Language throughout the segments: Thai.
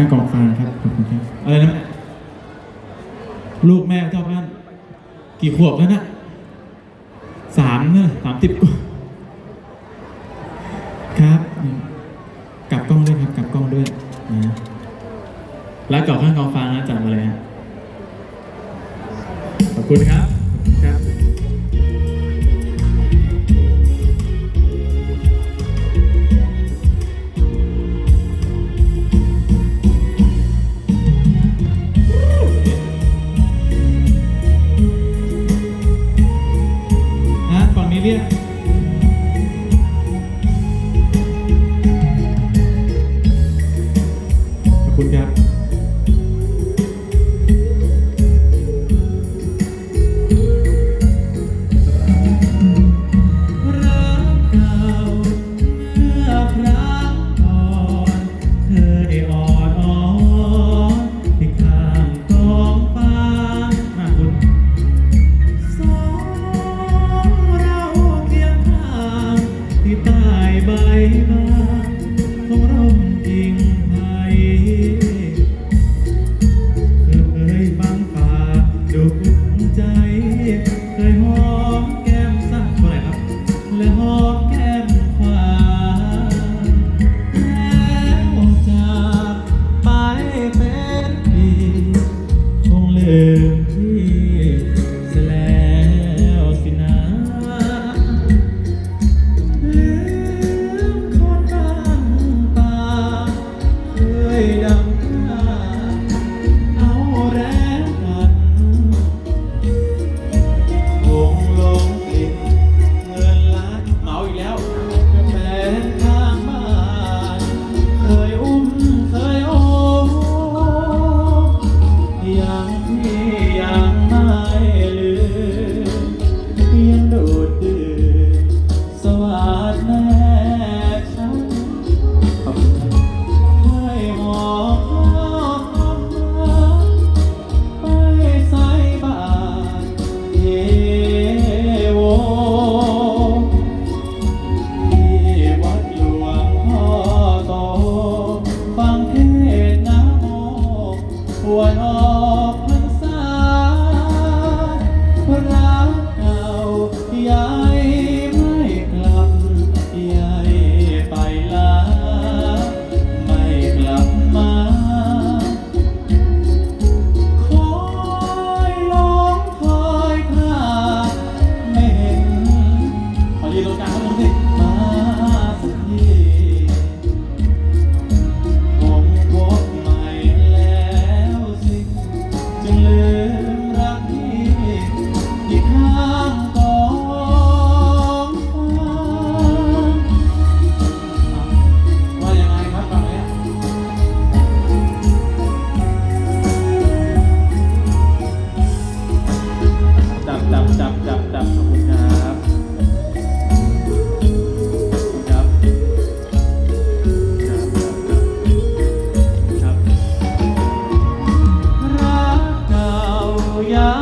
ค่กองฟางครับขอบคุณครับอะไรนะ ลูกแม่เจ้าพันกี่ขวบแล้วนะสามเนี่ยสามสิบครับ กลับกล้องด้วยครับ กลับกล้องด้วยนะแล้วกลับข้างกองฟางนะจับมาเลยฮะขอบคุณครับขอบคุณครับ Yeah. meu Deus. Hallelujah.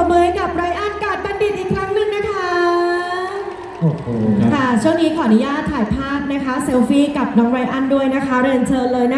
ประเมินกับไรอันกาดบัณฑิตอีกครั้งหนึ่งนะคะ โอ้โหค่ะ ช่วงนี้ขออนุญาตถ่ายภาพนะคะ เซลฟี่กับน้องไรอันด้วยนะคะ เรียนเชิญเลยนะ